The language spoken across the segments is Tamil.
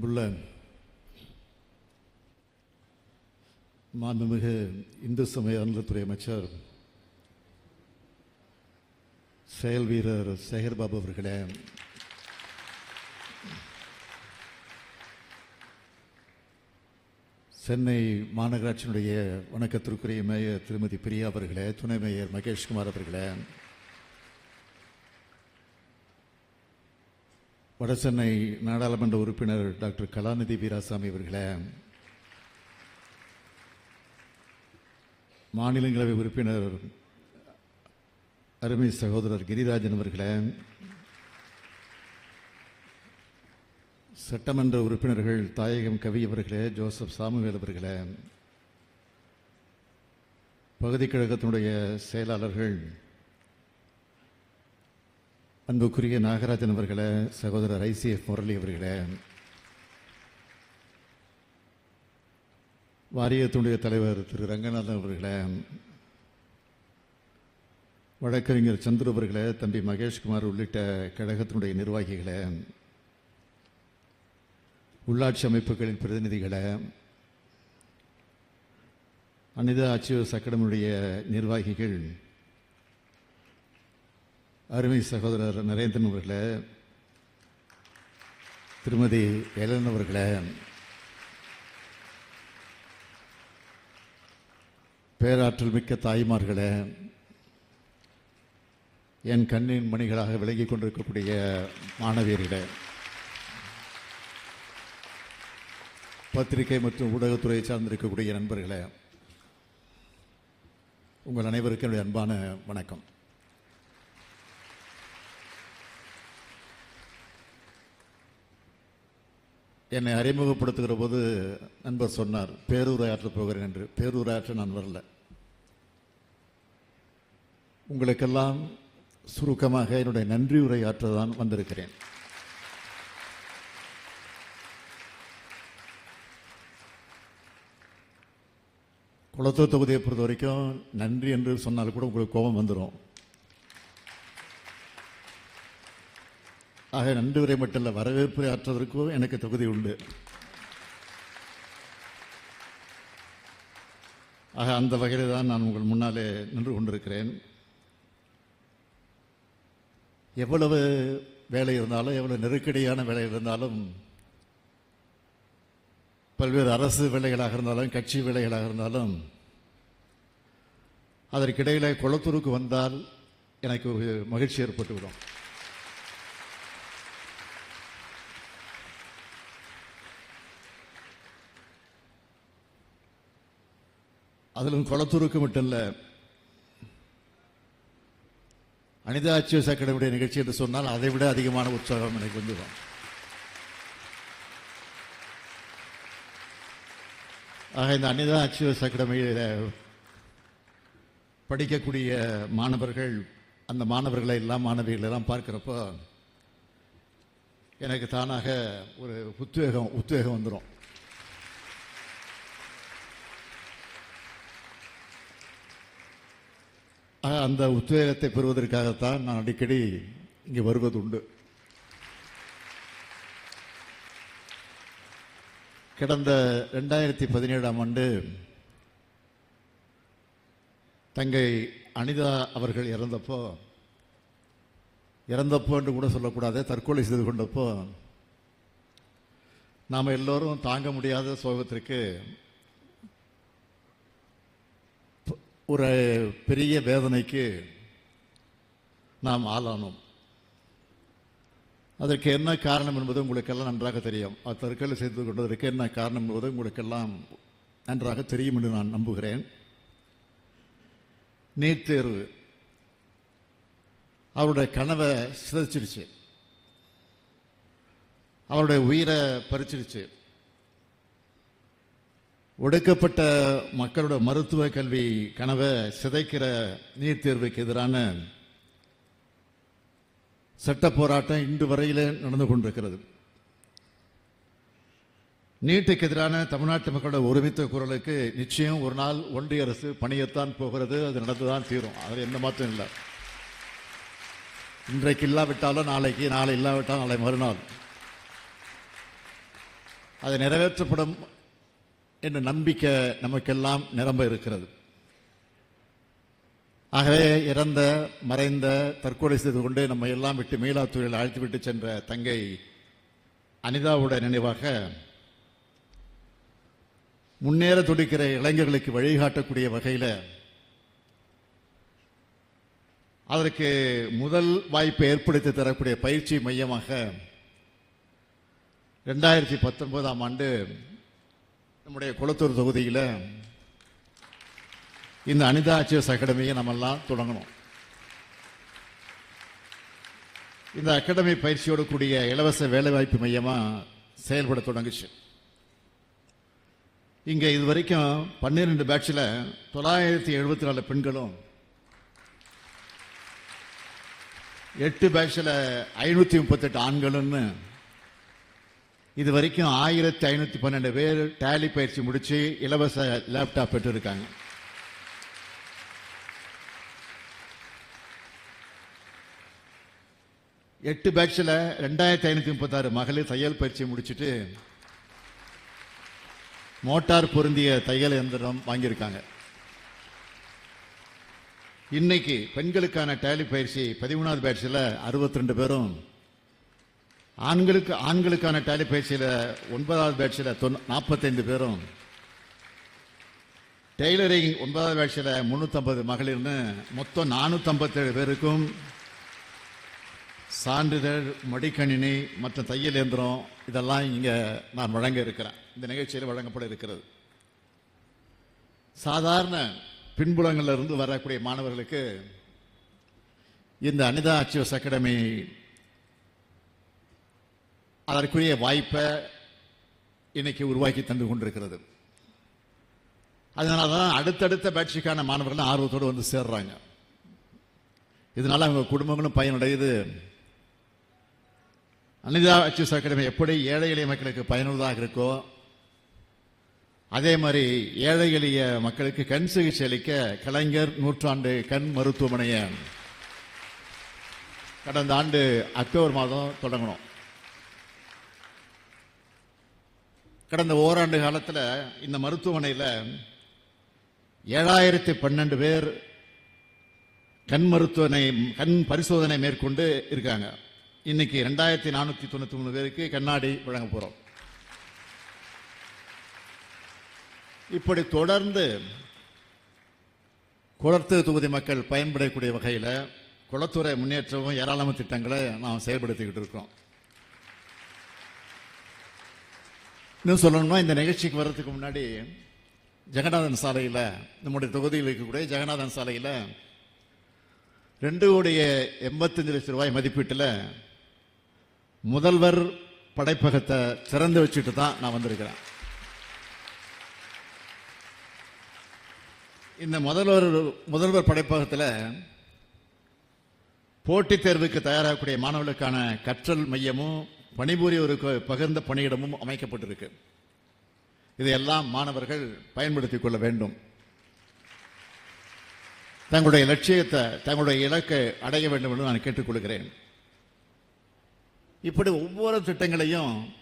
அன்புள்ள மாண்புமிகு இந்து சமய அறநிலைத்துறை அமைச்சர் செயல் வீரர் சேகர் பாபு அவர்களே. சென்னை மாநகராட்சியினுடைய வணக்கத்திற்குரிய மேயர் திருமதி பிரியா அவர்களே துணை மேயர் மகேஷ்குமார் அவர்களே. வடசென்னை நாடாளுமன்ற உறுப்பினர் டாக்டர் கலாநிதி வீராசாமி அவர்களே மாநிலங்களவை உறுப்பினர் அருமை சகோதரர் கிரிராஜன் அவர்களே சட்டமன்ற உறுப்பினர்கள் தாயகம் கவி அவர்களே ஜோசப் சாமுவேல் அவர்களே பகுதி கழகத்தினுடைய செயலாளர்கள் அன்புக்குரிய நாகராஜன் அவர்களே சகோதரர் ஐசிஎஃப் முரளி அவர்களே வாரியத்துடைய தலைவர் திரு ரங்கநாதன் அவர்களே வழக்கறிஞர் சந்துரு அவர்களே தம்பி மகேஷ்குமார் உள்ளிட்ட கழகத்தினுடைய நிர்வாகிகளே உள்ளாட்சி அமைப்புகளின் பிரதிநிதிகளை அனிதா அச்சிவஸ் அகாடமியுடைய நிர்வாகிகள் அருமை சகோதரர் நரேந்திரன் அவர்களே திருமதி எலன் அவர்களே பேராற்றல் மிக்க தாய்மார்களே என் கண்ணின் மணிகளாக விலகிக் கொண்டிருக்கக்கூடிய மாணவியர்களே பத்திரிகை மற்றும் ஊடகத்துறையை சார்ந்திருக்கக்கூடிய நண்பர்களே உங்கள் அனைவருக்கும் என்னுடைய அன்பான வணக்கம். என்னை அறிமுகப்படுத்துகிற போது நண்பர் சொன்னார் பேரூராற்றப் போகிறேன் என்று. பேரூராற்ற நான் வரல. உங்களுக்கெல்லாம் சுருக்கமாக என்னுடைய நன்றி உரையாற்ற தான் வந்திருக்கிறேன். குளத்தூர் தொகுதியை பொறுத்த வரைக்கும் நன்றி என்று சொன்னால் கூட உங்களுக்கு கோபம் வந்துடும் ஆக நன்றி உரை மட்டும் இல்லை வரவேற்பு ஆற்றுவதற்கும் எனக்கு தொகுதி உண்டு. ஆக அந்த வகையில் தான் நான் உங்கள் முன்னாலே நின்று கொண்டிருக்கிறேன். எவ்வளவு வேலை இருந்தாலும் எவ்வளவு நெருக்கடியான வேலை இருந்தாலும் பல்வேறு அரசு வேலைகளாக இருந்தாலும் கட்சி வேலைகளாக இருந்தாலும் அதற்கிடையில் குளத்தூருக்கு வந்தால் எனக்கு ஒரு மகிழ்ச்சி ஏற்பட்டுவிடும். அதிலும் குளத்தூருக்கு மட்டும் இல்லை அனிதா அச்சிவஸ் அகாடமியுடைய நிகழ்ச்சி என்று சொன்னால் அதை விட அதிகமான உற்சாகம் எனக்கு வந்துடும் ஆக இந்த அனிதா அச்சிவஸ் அகாடமியில் படிக்கக்கூடிய மாணவர்கள் அந்த மாணவர்களை எல்லாம் மாணவிகளை எல்லாம் பார்க்குறப்போ எனக்கு தானாக ஒரு உத்வேகம் உத்வேகம் வந்துடும் அந்த உத்வேகத்தை பெறுவதற்காகத்தான் நான் அடிக்கடி இங்கே வருவது உண்டு கடந்த ரெண்டாயிரத்தி பதினேழாம் ஆண்டு தங்கை அனிதா அவர்கள் இறந்தப்போ இறந்தப்போ என்று கூட சொல்லக்கூடாது தற்கொலை செய்து கொண்டப்போ நாம் எல்லோரும் தாங்க முடியாத சோகத்திற்கு ஒரு பெரிய வேதனைக்கு நாம் ஆளானோம். அதற்கு என்ன காரணம் என்பது உங்களுக்கெல்லாம் நன்றாக தெரியும். அது தற்கொலை செய்து கொண்டதற்கு என்ன காரணம் என்பது உங்களுக்கெல்லாம் நன்றாக தெரியும் என்று நான் நம்புகிறேன். நீட் தேர்வு அவருடைய கனவை சிதைச்சிருச்சு அவருடைய உயிரை பறிச்சிருச்சு. ஒடுக்கப்பட்ட மக்களோட மருத்துவ கல்வி கனவை சிதைக்கிற நீட் தேர்வுக்கு எதிரான சட்ட போராட்டம் இன்று வரையிலே நடந்து கொண்டிருக்கிறது. நீட்டுக்கு எதிரான தமிழ்நாட்டு மக்களோட ஒருமித்த குரலுக்கு நிச்சயம் ஒரு நாள் ஒன்றிய அரசு பணியத்தான் போகிறது. அது நடந்துதான் தீரும். அதில் எந்த மாற்றம் இல்லை. இன்றைக்கு இல்லாவிட்டாலும் நாளைக்கு நாளை இல்லாவிட்டால் நாளை மறுநாள். அது நிறைவேற்றப்படும் என்ற நம்பிக்கை நமக்கெல்லாம் நிரம்ப இருக்கிறது. ஆகவே இறந்த மறைந்த தற்கொலை செய்து கொண்டு நம்ம எல்லாம் விட்டு மீளாத்துறையில் அழைத்து விட்டு சென்ற தங்கை அனிதாவோட நினைவாக முன்னேற துடிக்கிற இளைஞர்களுக்கு வழிகாட்டக்கூடிய வகையில் அதற்கு முதல் வாய்ப்பை ஏற்படுத்தி தரக்கூடிய பயிற்சி மையமாக ரெண்டாயிரத்தி பத்தொன்பதாம் ஆண்டு நம்முடைய குளத்தூர் தொகுதியில் இந்த அனிதா அச்சியஸ் அகாடமியை நம்மெல்லாம் தொடங்கணும். இந்த அகாடமி பயிற்சியோடு கூடிய இலவச வேலைவாய்ப்பு மையமாக செயல்பட தொடங்குச்சு. இங்கே இது வரைக்கும் பன்னிரெண்டு பேட்சில் தொள்ளாயிரத்தி எழுபத்தி நாலு பெண்களும் எட்டு பேட்சில் ஐநூற்றி முப்பத்தெட்டு ஆண்களும்னு இது வரைக்கும் ஆயிரத்தி ஐநூற்றி பன்னெண்டு பேர் டேலி பயிற்சி முடிச்சு இலவச லேப்டாப் பெற்றிருக்காங்க. எட்டு பேட்சில் ரெண்டாயிரத்தி ஐநூற்றி முப்பத்தாறு மகளிர் தையல் பயிற்சி முடிச்சுட்டு மோட்டார் பொருந்திய தையல் எந்திரம் வாங்கியிருக்காங்க. இன்னைக்கு பெண்களுக்கான டேலி பயிற்சி பதிமூணாவது பேட்சில் அறுபத்தி ரெண்டு பேரும் ஆண்களுக்கு ஆண்களுக்கான டேலி ஒன்பதாவது பேட்சில் தொண்ணூ நாற்பத்தைந்து பேரும். டெய்லரிங் ஒன்பதாவது பேட்சில் முந்நூற்றம்பது மகளிர்னு மொத்தம் நானூற்றம்பத்தேழு பேருக்கும் சான்றிதழ் மடிக்கணினி மற்றும் தையல் இயந்திரம் இதெல்லாம் இங்கே நான் வழங்க இருக்கிறேன். இந்த நிகழ்ச்சியில் வழங்கப்பட இருக்கிறது. சாதாரண பின்புலங்களில் இருந்து வரக்கூடிய மாணவர்களுக்கு இந்த அனிதா அச்சிவஸ் அகாடமி அதற்குரிய வாய்ப்பை இன்னைக்கு உருவாக்கி தந்து கொண்டிருக்கிறது. அதனால தான் அடுத்தடுத்த பேட்சிக்கான மாணவர்கள் ஆர்வத்தோடு வந்து சேர்றாங்க. இதனால அவங்க குடும்பங்களும் பயனடையுது. அனிதா அச்சிஸ் அகாடமி எப்படி ஏழை எளிய மக்களுக்கு பயனுள்ளதாக இருக்கோ அதே மாதிரி ஏழை எளிய மக்களுக்கு கண் சிகிச்சை அளிக்க கலைஞர் நூற்றாண்டு கண் மருத்துவமனையை கடந்த ஆண்டு அக்டோபர் மாதம் தொடங்கணும் கடந்த ஓராண்டு காலத்தில் இந்த மருத்துவமனையில் ஏழாயிரத்தி பன்னெண்டு பேர் கண் மருத்துவனை கண் பரிசோதனை மேற்கொண்டு இருக்காங்க. இன்னைக்கு ரெண்டாயிரத்தி நானூற்றி தொண்ணூற்றி மூணு பேருக்கு கண்ணாடி வழங்க போகிறோம் இப்படி தொடர்ந்து குளத்து தொகுதி மக்கள் பயன்படக்கூடிய வகையில் குளத்துறை முன்னேற்றமும் ஏராளமான திட்டங்களை நாம் செயல்படுத்திக்கிட்டு இருக்கோம் இன்னும் சொல்லணும்னா இந்த நிகழ்ச்சிக்கு வர்றதுக்கு முன்னாடி ஜெகநாதன் சாலையில் நம்முடைய தொகுதியில் இருக்கக்கூடிய ஜெகநாதன் சாலையில் ரெண்டு கோடிய எண்பத்தஞ்சு லட்சம் ரூபாய் மதிப்பீட்டில் முதல்வர் படைப்பகத்தை திறந்து வச்சுட்டு தான் நான் வந்திருக்கிறேன். இந்த முதல்வர் முதல்வர் படைப்பகத்தில் போட்டித் தேர்வுக்கு தயாராகக்கூடிய மாணவர்களுக்கான கற்றல் மையமும் பணிபுரியவருக்கு பகிர்ந்த பணியிடமும் அமைக்கப்பட்டிருக்கு. இதையெல்லாம் மாணவர்கள் பயன்படுத்திக் கொள்ள வேண்டும். தங்களுடைய லட்சியத்தை தங்களுடைய இலக்கை அடைய வேண்டும் என்று நான் கேட்டுக்கொள்கிறேன். இப்படி ஒவ்வொரு திட்டங்களையும்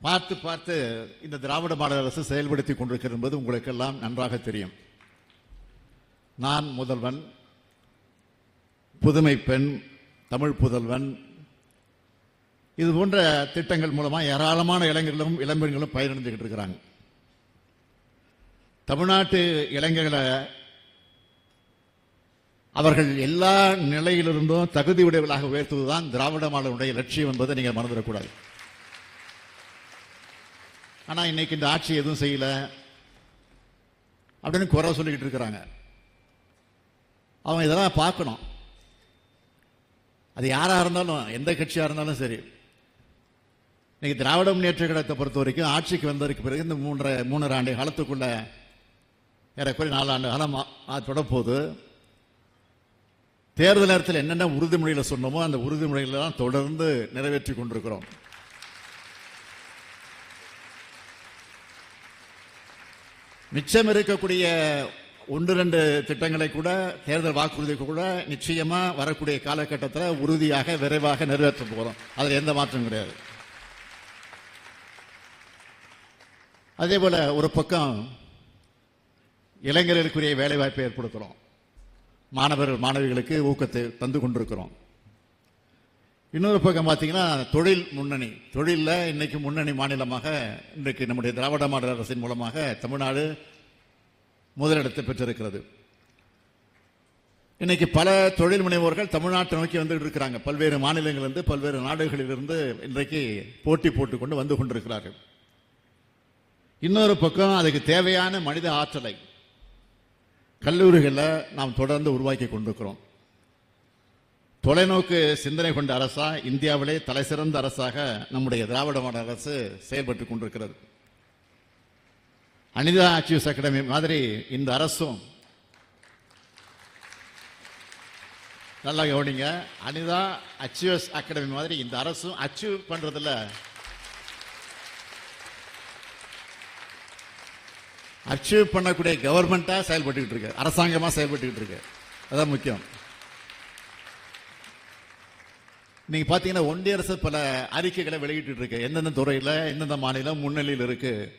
பார்த்து பார்த்து இந்த திராவிட மாடல் அரசு செயல்படுத்தி கொண்டிருக்கிறது என்பது உங்களுக்கெல்லாம் நன்றாக தெரியும். நான் முதல்வன் புதுமை பெண் தமிழ் புதல்வன் இது போன்ற திட்டங்கள் மூலமாக ஏராளமான இளைஞர்களும் இளம்பெண்களும் பயனடைஞ்சுக்கிட்டு இருக்கிறாங்க. தமிழ்நாட்டு இளைஞர்களை அவர்கள் எல்லா நிலையிலிருந்தும் தகுதி உடையவர்களாக உயர்த்துவதுதான் திராவிட மாடலுடைய லட்சியம் என்பதை நீங்கள் மறந்துடக்கூடாது ஆனால் இன்னைக்கு இந்த ஆட்சி எதுவும் செய்யல அப்படின்னு குறை சொல்லிக்கிட்டு இருக்கிறாங்க. அவங்க இதெல்லாம் பார்க்கணும். அது யாராக இருந்தாலும் எந்த கட்சியாக இருந்தாலும் சரி. இன்னைக்கு திராவிட முன்னேற்ற கழகத்தை பொறுத்த வரைக்கும் ஆட்சிக்கு வந்ததற்கு பிறகு இந்த மூன்றரை மூணரை ஆண்டு காலத்துக்குள்ள ஏறக்குறைய நாலு ஆண்டு காலம் தொடப்போது தேர்தல் நேரத்தில் என்னென்ன உறுதிமொழிகளை சொன்னோமோ அந்த உறுதிமொழிகளை தான் தொடர்ந்து நிறைவேற்றி கொண்டிருக்கிறோம். மிச்சம் இருக்கக்கூடிய ஒன்று ரெண்டு திட்டங்களை கூட தேர்தல் வாக்குறுதி கூட நிச்சயமா வரக்கூடிய காலகட்டத்தில் உறுதியாக விரைவாக நிறைவேற்ற போகிறோம் அதில் எந்த மாற்றம் கிடையாது. அதே போல் ஒரு பக்கம் இளைஞர்களுக்குரிய வேலைவாய்ப்பை ஏற்படுத்துகிறோம் மாணவர்கள் மாணவிகளுக்கு ஊக்கத்தை தந்து கொண்டிருக்கிறோம். இன்னொரு பக்கம் பார்த்தீங்கன்னா தொழில் முன்னணி. தொழிலில் இன்றைக்கு முன்னணி மாநிலமாக இன்றைக்கு நம்முடைய திராவிட மாடல் அரசின் மூலமாக தமிழ்நாடு முதலிடத்தை பெற்றிருக்கிறது. இன்றைக்கு பல தொழில் முனைவோர்கள் தமிழ்நாட்டை நோக்கி வந்துட்டு இருக்கிறாங்க. பல்வேறு மாநிலங்களிலிருந்து பல்வேறு நாடுகளிலிருந்து இன்றைக்கு போட்டி போட்டுக்கொண்டு வந்து கொண்டிருக்கிறார்கள். இன்னொரு பக்கம் அதுக்கு தேவையான மனித ஆற்றலை கல்லூரிகளை நாம் தொடர்ந்து உருவாக்கி கொண்டிருக்கிறோம். தொலைநோக்கு சிந்தனை கொண்ட அரசா இந்தியாவிலே தலைசிறந்த அரசாக நம்முடைய திராவிட மாடல் அரசு செயல்பட்டு கொண்டிருக்கிறது. அனிதா அச்சீவ்ஸ் அகாடமி மாதிரி இந்த அரசும் நல்லா கவனிங்க. அனிதா அச்சீவ்ஸ் அகாடமி மாதிரி இந்த அரசும் அச்சீவ் பண்றதுல அச்சீவ் பண்ணக்கூடிய கவர்மெண்டா செயல்பட்டுக்கிட்டு இருக்கு. அரசாங்கமா செயல்பட்டுக்கிட்டு இருக்கு. அதான் முக்கியம். நீங்க பாத்தீங்கன்னா ஒன்றிய அரசு பல அறிக்கைகளை வெளியிட்டு இருக்கு. எந்தெந்த துறையில எந்தெந்த மாநிலம் முன்னிலையில் இருக்கு.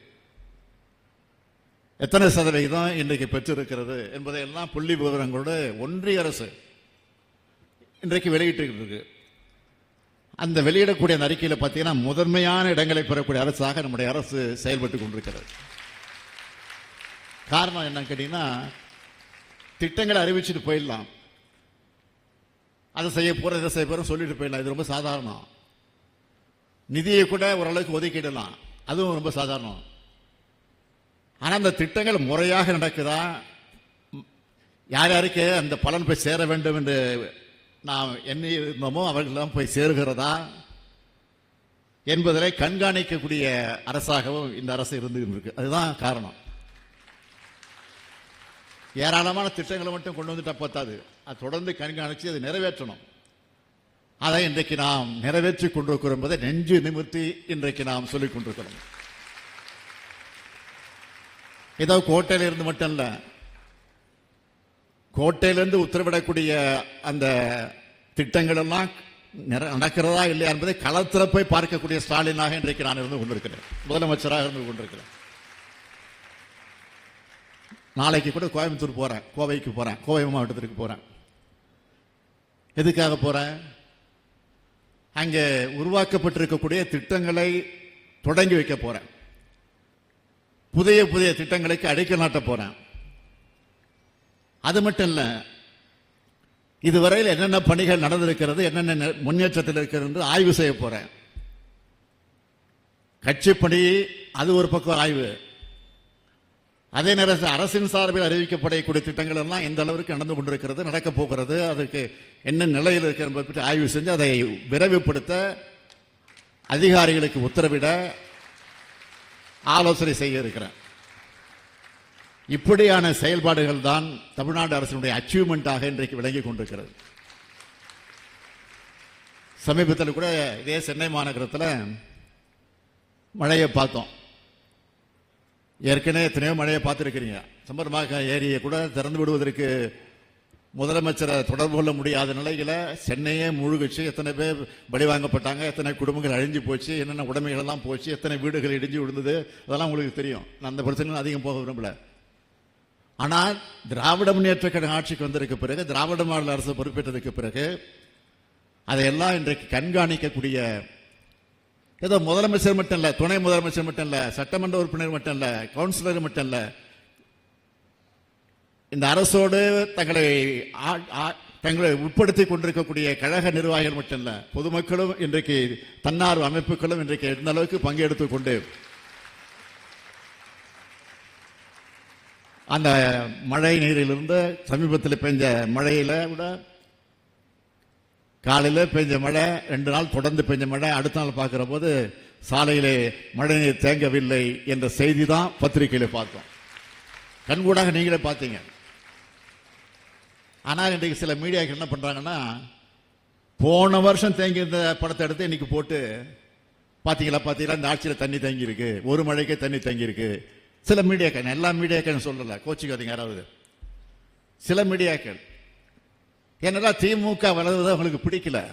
எத்தனை சதவிகிதம் இன்றைக்கு பெற்றிருக்கிறது என்பதை எல்லாம் புள்ளி விவரங்களோடு ஒன்றிய அரசு இன்றைக்கு வெளியிட்டு இருக்கு. அந்த வெளியிடக்கூடிய அந்த அறிக்கையில் பார்த்தீங்கன்னா முதன்மையான இடங்களை பெறக்கூடிய அரசாக நம்முடைய அரசு செயல்பட்டு கொண்டிருக்கிறது. காரணம் என்னன்னு கேட்டீங்கன்னா திட்டங்களை அறிவிச்சுட்டு போயிடலாம். அதை செய்ய போகிற இதை செய்ய போகிறோம் சொல்லிட்டு போயிடலாம். இது ரொம்ப சாதாரணம். நிதியை கூட ஓரளவுக்கு ஒதுக்கிடலாம். அதுவும் ரொம்ப சாதாரணம். ஆனால் அந்த திட்டங்கள் முறையாக நடக்குதா? யார் யாருக்கு அந்த பலன் போய் சேர வேண்டும் என்று நாம் என்ன இருந்தோமோ அவர்களெல்லாம் போய் சேருகிறதா? என்பதை கண்காணிக்கக்கூடிய அரசாகவும் இந்த அரசு இருந்து இருக்கு. அதுதான் காரணம். ஏராளமான திட்டங்களை மட்டும் கொண்டு வந்துட்டா பத்தாது அது தொடர்ந்து கண்காணித்து அதை நிறைவேற்றணும். அதை இன்றைக்கு நாம் நிறைவேற்றி கொண்டிருக்கிறோம் என்பதை நெஞ்சு நிமிர்த்தி இன்றைக்கு நாம் சொல்லிக் கொண்டிருக்கிறோம். ஏதோ கோட்டையில இருந்து மட்டும் இல்ல கோட்டையிலிருந்து உத்தரவிடக்கூடிய அந்த திட்டங்கள் எல்லாம் நிற- நடக்கிறதா இல்லையா என்பதை களத்தில் போய் பார்க்கக்கூடிய ஸ்டாலினாக இன்றைக்கு நான் இருந்து கொண்டிருக்கிறேன். முதலமைச்சராக இருந்து கொண்டிருக்கிறேன். நாளைக்கு கூட கோயம்புத்தூர் போகிறேன் கோவைக்கு போகிறேன் கோவை மாவட்டத்திற்கு போகிறேன் எதுக்காக போகிறேன் அங்கே உருவாக்கப்பட்டிருக்கக்கூடிய திட்டங்களை தொடங்கி வைக்க போகிறேன் புதிய புதிய திட்டங்களுக்கு அடிக்கல் நாட்ட போகிறேன் அது மட்டும் இல்லை இதுவரையில் என்னென்ன பணிகள் நடந்திருக்கிறது என்னென்ன முன்னேற்றத்தில் இருக்கிறது ஆய்வு செய்ய போகிறேன் கட்சி பணி அது ஒரு பக்கம் ஆய்வு. அதே நேரத்தில் அரசின் சார்பில் அறிவிக்கப்படக்கூடிய திட்டங்கள் எல்லாம் எந்த அளவிற்கு நடந்து கொண்டிருக்கிறது நடக்கப் போகிறது அதுக்கு என்ன நிலையில் இருக்கிறது என்பதை பற்றி ஆய்வு செஞ்சு அதை விரைவுபடுத்த அதிகாரிகளுக்கு உத்தரவிட ஆலோசனை செய்ய இருக்கிறேன். இப்படியான செயல்பாடுகள் தான் தமிழ்நாடு அரசினுடைய அச்சீவ்மெண்ட்டாக இன்றைக்கு விளங்கி கொண்டிருக்கிறது. சமீபத்தில் கூட இதே சென்னை மாநகரத்தில் மழையை பார்த்தோம். ஏற்கனவே எத்தனையோ மழையை பார்த்துருக்கிறீங்க. சம்பரமாக ஏரியை கூட திறந்து விடுவதற்கு முதலமைச்சரை தொடர்பு கொள்ள முடியாத நிலையில் சென்னையே முழுகுச்சு. எத்தனை பேர் பலி வாங்கப்பட்டாங்க எத்தனை குடும்பங்கள் அழிஞ்சு போச்சு என்னென்ன உடைமைகள் எல்லாம் போச்சு எத்தனை வீடுகள் இடிஞ்சு விழுந்தது அதெல்லாம் உங்களுக்கு தெரியும். நான் அந்த பிரச்சனை அதிகம் போக விரும்பல. ஆனால் திராவிட முன்னேற்ற கழக ஆட்சிக்கு வந்திருக்க பிறகு திராவிட மாநில அரசு பொறுப்பேற்றதுக்கு பிறகு அதையெல்லாம் இன்றைக்கு கண்காணிக்கக்கூடிய ஏதோ முதலமைச்சர் மட்டும் இல்லை துணை முதலமைச்சர் மட்டும் இல்லை சட்டமன்ற உறுப்பினர் மட்டும் இல்லை கவுன்சிலர் மட்டும் இல்லை. இந்த அரசோடு தங்களை ஆ- தங்களை உட்படுத்தி கொண்டிருக்கக்கூடிய கழக நிர்வாகிகள் மட்டும் இல்லை பொதுமக்களும் இன்றைக்கு தன்னார்வ அமைப்புகளும் இன்றைக்கு எந்த அளவுக்கு பங்கெடுத்து கொண்டு அந்த மழை நீரிலிருந்து சமீபத்தில் பெஞ்ச மழையில விட காலையில் பெஞ்ச மழை ரெண்டு நாள் தொடர்ந்து பெஞ்ச மழை அடுத்த நாள் பார்க்குற போது சாலையிலே மழை நீர் தேங்கவில்லை என்ற செய்தி தான் பத்திரிகையில் பார்த்தோம் கண்கூடாக நீங்களே பார்த்தீங்க. ஆனால் இன்றைக்கு சில மீடியாக்கள் என்ன பண்ணுறாங்கன்னா போன வருஷம் தேங்கி இருந்த படத்தை எடுத்து இன்னைக்கு போட்டு பார்த்தீங்களா பார்த்தீங்களா இந்த ஆட்சியில் தண்ணி தங்கியிருக்கு ஒரு மழைக்கே தண்ணி தங்கியிருக்கு. சில மீடியாக்கள் எல்லா மீடியாக்கள் சொல்லலை கோச்சிக்காதீங்க யாராவது. சில மீடியாக்கள் என்னடா திமுக வளர்வது அவங்களுக்கு பிடிக்கல?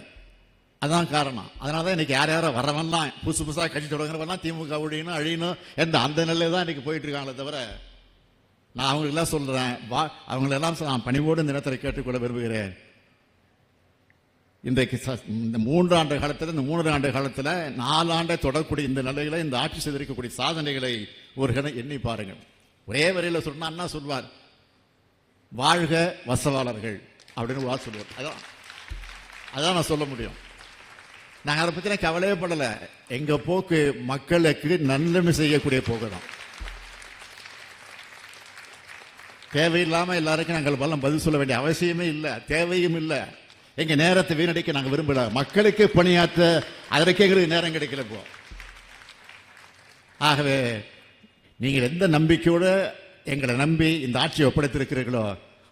அதான் காரணம். அதனால தான் இன்னைக்கு யார் யாரோ வரவெல்லாம் புதுசு புதுசாக கட்சி தொடங்குறவெல்லாம் திமுக ஒழியணும் அழியணும் எந்த அந்த நிலையில தான் இன்னைக்கு போயிட்டு இருக்காங்களே தவிர நான் அவங்களுக்கெல்லாம் சொல்றேன் வா அவங்களெல்லாம் நான் பணிவோடு இந்த நேரத்தில் கேட்டுக்கொள்ள விரும்புகிறேன். இன்றைக்கு ச- இந்த மூன்று ஆண்டு காலத்தில் இந்த மூன்று ஆண்டு காலத்தில் நாலு ஆண்டை தொடரக்கூடிய இந்த நிலையில இந்த ஆட்சி செய்திருக்கக்கூடிய சாதனைகளை ஒரு கணம் எண்ணி பாருங்கள். ஒரே வரையில் சொன்னா என்ன சொல்வார்? வாழ்க வசவாளர்கள். அப்படின்னு ஒரு சொல்லுவோம் சொல்லுவார். அதான் அதான் நான் சொல்ல முடியும். நாங்கள் அதை பற்றின கவலையே படலை. எங்கள் போக்கு மக்களுக்கு நன்மை செய்யக்கூடிய போக்கு தான். தேவையில்லாமல் எல்லாருக்கும் நாங்கள் பலம் பதில் சொல்ல வேண்டிய அவசியமே இல்லை. தேவையும் இல்லை. எங்கள் நேரத்தை வீணடிக்க நாங்கள் விரும்பல. மக்களுக்கு பணியாற்ற அதற்கே எங்களுக்கு நேரம் கிடைக்கல போ ஆகவே நீங்கள் எந்த நம்பிக்கையோடு எங்களை நம்பி இந்த ஆட்சியை ஒப்படைத்திருக்கிறீர்களோ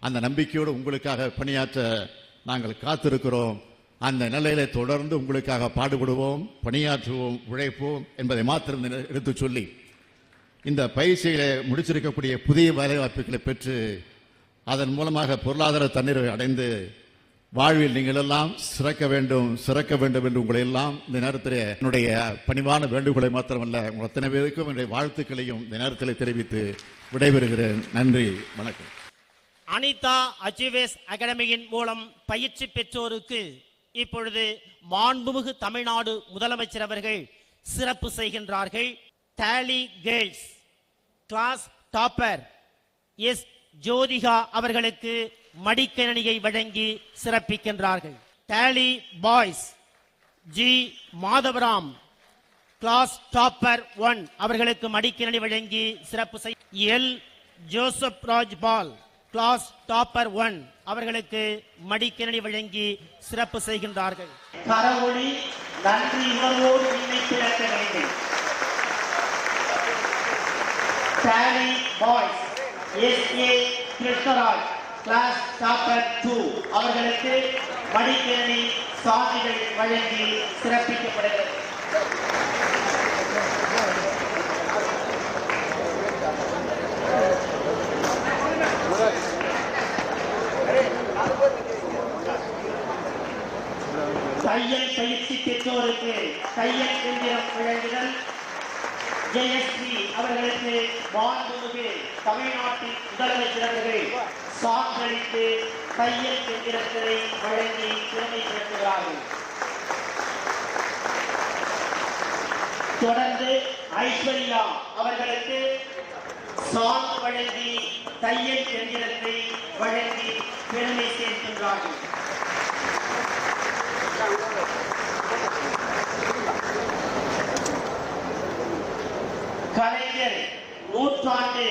அந்த நம்பிக்கையோடு உங்களுக்காக பணியாற்ற நாங்கள் காத்திருக்கிறோம். அந்த நிலையில தொடர்ந்து உங்களுக்காக பாடுபடுவோம் பணியாற்றுவோம் உழைப்போம் என்பதை மாத்திரம் எடுத்து சொல்லி இந்த பயிற்சிகளை முடிச்சிருக்கக்கூடிய புதிய வேலைவாய்ப்புகளை பெற்று அதன் மூலமாக பொருளாதார தண்ணீரை அடைந்து வாழ்வில் நீங்கள் எல்லாம் சிறக்க வேண்டும் சிறக்க வேண்டும் என்று உங்களை எல்லாம் இந்த நேரத்தில் என்னுடைய பணிவான வேண்டுகோளை மாத்திரமல்ல உங்கள் அத்தனை பேருக்கும் என்னுடைய வாழ்த்துக்களையும் இந்த நேரத்தில் தெரிவித்து விடைபெறுகிறேன். நன்றி வணக்கம். அனிதா அச்சிவேஸ் அகாடமியின் மூலம் பயிற்சி பெற்றோருக்கு இப்பொழுது மாண்புமிகு தமிழ்நாடு முதலமைச்சர் அவர்கள் சிறப்பு செய்கின்றார்கள். Tally girls class topper S Jothika அவர்களுக்கு மடிக்கணினியை வழங்கி சிறப்பிக்கின்றார்கள். Tally boys G Madhavaram class topper one அவர்களுக்கு மடிக்கணினி வழங்கி சிறப்பு செய் L Joseph Raj Paul class topper one அவர்களுக்கு மடிக்கணி வழங்கி சிறப்பு செய்கின்றார்கள். கரவொளி நன்றி உணர்வோடு பிறக்க வேண்டும். Boys S A Krishnaraj class topper two அவர்களுக்கு மடிக்கணி சாதிகள் வழங்கி சிறப்பிக்கப்படுகிறது தையல் பயிற்சி பெற்றோருக்கு தையல் எந்திரம் வழங்குதல் ஜெயஸ்ரீ அவர்களுக்கு மாண்புமிகு தமிழ்நாட்டின் முதலமைச்சர் அவர்கள் சான்றளித்து தையல் எந்திரத்தை வழங்கி திறமை சேர்க்கிறார்கள் தொடர்ந்து ஐஸ்வர்யா அவர்களுக்கு சான்று வழங்கி தையல் எந்திரத்தை வழங்கி பெருமை சேர்க்கின்றார்கள் கலைஞர் नोट चाहते